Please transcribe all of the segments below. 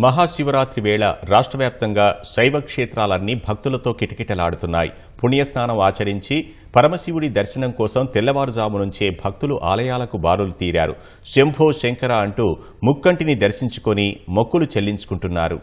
మహాశివరాత్రి వేళ రాష్ట్ర వ్యాప్తంగా శైవ క్షేత్రాలన్నీ భక్తులతో కిటకిటలాడుతున్నాయి. పుణ్యస్నానం ఆచరించి పరమశివుడి దర్శనం కోసం తెల్లవారుజాము నుంచే భక్తులు ఆలయాలకు బారులు తీరారు. శంభో శంకర అంటూ ముక్కంటిని దర్శించుకొని మొక్కులు చెల్లించుకుంటున్నారు.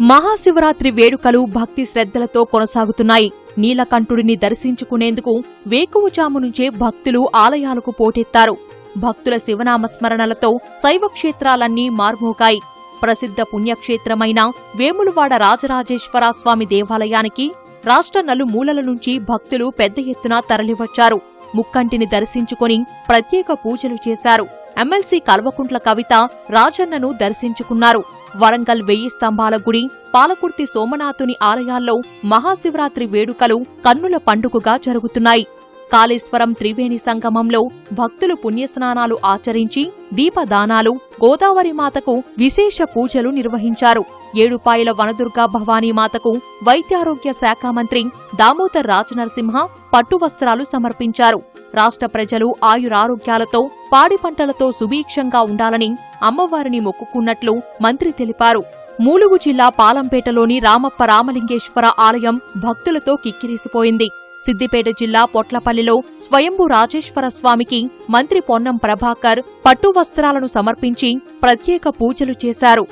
మహాశివరాత్రి వేడుకలు భక్తి శ్రద్ధలతో కొనసాగుతున్నాయి. నీలకంఠుడిని దర్శించుకునేందుకు వేకువజాము నుంచే భక్తులు ఆలయాలకు పోటెత్తారు. భక్తుల శివనామస్మరణలతో శైవక్షేత్రాలన్నీ శైవ క్షేత్రాలన్నీ మార్మోగాయి. ప్రసిద్ధ పుణ్యక్షేత్రమైన వేములవాడ రాజరాజేశ్వర స్వామి దేవాలయానికి రాష్ట్ర నలుమూలల నుంచి భక్తులు పెద్ద ఎత్తున తరలివచ్చారు. ముక్కంటిని దర్శించుకొని ప్రత్యేక పూజలు చేశారు. ఎమ్మెల్సీ కల్వకుంట్ల కవిత రాజన్నను దర్శించుకున్నారు. వరంగల్ వెయ్యి స్తంభాల గుడి పాలకుర్తి సోమనాథుని ఆలయాల్లో మహాశివరాత్రి వేడుకలు కన్నుల పండుగగా జరుగుతున్నాయి. కాళేశ్వరం త్రివేణి సంగమంలో భక్తులు పుణ్యస్నానాలు ఆచరించి దీపదానాలు గోదావరి మాతకు విశేష పూజలు నిర్వహించారు. ఏడుపాయల వనదుర్గా భవానీ మాతకు వైద్యారోగ్య శాఖ మంత్రి దామోదర్ రాజనరసింహ పట్టువస్త్రాలు సమర్పించారు. రాష్ట్ర ప్రజలు ఆయురారోగ్యాలతో పాడి పంటలతో సుభీక్షంగా ఉండాలని అమ్మవారిని మొక్కుకున్నట్లు మంత్రి తెలిపారు. మూలుగు జిల్లా పాలంపేటలోని రామప్ప రామలింగేశ్వర ఆలయం భక్తులతో కిక్కిరిసిపోయింది. సిద్దిపేట జిల్లా పొట్లపల్లిలో స్వయంభూ రాజేశ్వర స్వామికి మంత్రి పొన్నం ప్రభాకర్ పట్టు వస్త్రాలను సమర్పించి ప్రత్యేక పూజలు చేశారు.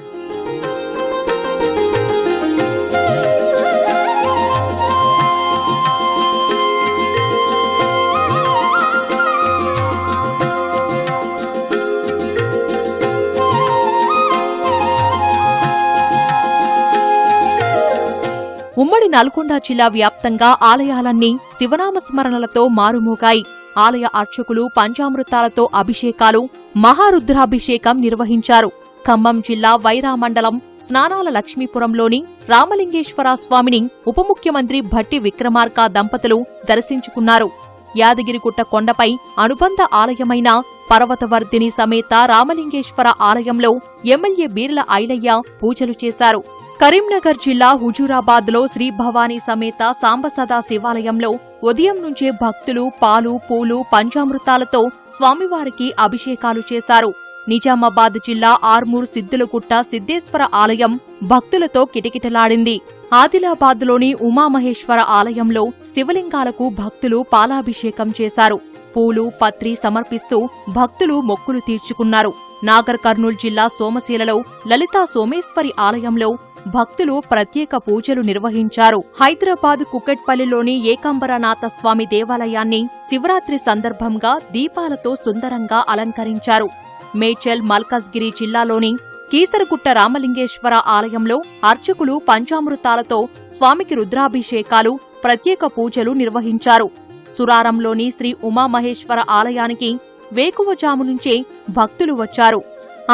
ఉమ్మడి నల్గొండ జిల్లా వ్యాప్తంగా ఆలయాలన్నీ శివనామస్మరణలతో మారుమోగాయి. ఆలయ అర్చకులు పంచామృతాలతో అభిషేకాలు మహారుద్రాభిషేకం నిర్వహించారు. ఖమ్మం జిల్లా వైరా మండలం స్నానాల లక్ష్మీపురంలోని రామలింగేశ్వర స్వామిని ఉప ముఖ్యమంత్రి భట్టి విక్రమార్క దంపతులు దర్శించుకున్నారు. యాదగిరిగుట్ట కొండపై అనుబంధ ఆలయమైన పర్వతవర్ధిని సమేత రామలింగేశ్వర ఆలయంలో ఎమ్మెల్యే బీర్ల ఐలయ్య పూజలు చేశారు. కరీంనగర్ జిల్లా హుజూరాబాద్లో శ్రీ భవానీ సమేత సాంబసదా శివాలయంలో ఉదయం నుంచే భక్తులు పాలు పూలు పంచామృతాలతో స్వామివారికి అభిషేకాలు చేశారు. నిజామాబాద్ జిల్లా ఆర్మూర్ సిద్దులగుట్ట సిద్దేశ్వర ఆలయం భక్తులతో కిటకిటలాడింది. ఆదిలాబాద్లోని ఉమామహేశ్వర ఆలయంలో శివలింగాలకు భక్తులు పాలాభిషేకం చేశారు. పూలు పత్రి సమర్పిస్తూ భక్తులు మొక్కులు తీర్చుకున్నారు. నాగర్ కర్నూల్ జిల్లా సోమశీలలో లలితా సోమేశ్వరి ఆలయంలో భక్తులు ప్రత్యేక పూజలు నిర్వహించారు. హైదరాబాద్ కుకెట్పల్లిలోని ఏకాంబరనాథ స్వామి దేవాలయాన్ని శివరాత్రి సందర్భంగా దీపాలతో సుందరంగా అలంకరించారు. మేచల్ మల్కజ్గిరి జిల్లాలోని కీసరగుట్ట రామలింగేశ్వర ఆలయంలో అర్చకులు పంచామృతాలతో స్వామికి రుద్రాభిషేకాలు ప్రత్యేక పూజలు నిర్వహించారు. సురారంలోని శ్రీ ఉమామహేశ్వర ఆలయానికి వేకువజాము నుంచే భక్తులు వచ్చారు.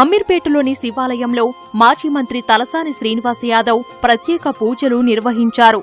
అమీర్పేటలోని శివాలయంలో మాజీ మంత్రి తలసాని శ్రీనివాస్ యాదవ్ ప్రత్యేక పూజలు నిర్వహించారు.